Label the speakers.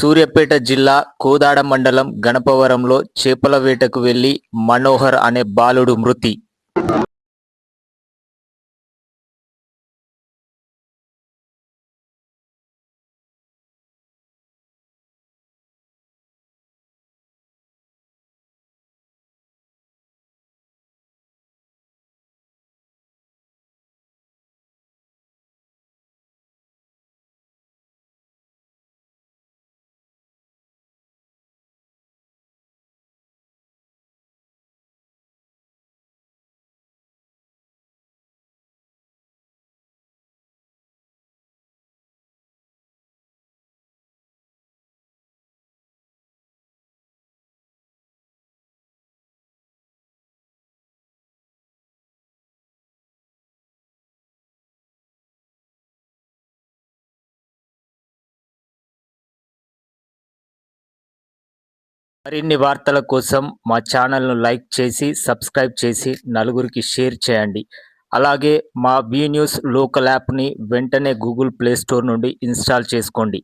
Speaker 1: సూర్యాపేట జిల్లా కోదాడ మండలం గణపవరంలో చేపల వేటకు వెళ్ళి మనోహర్ అనే బాలుడు మృతి. మరిన్ని వార్తల కోసం మా ఛానల్ను లైక్ చేసి సబ్స్క్రైబ్ చేసి నలుగురికి షేర్ చేయండి. అలాగే మా బీ న్యూస్ లోకల్ యాప్ని వెంటనే గూగుల్ ప్లే స్టోర్ నుండి ఇన్స్టాల్ చేసుకోండి.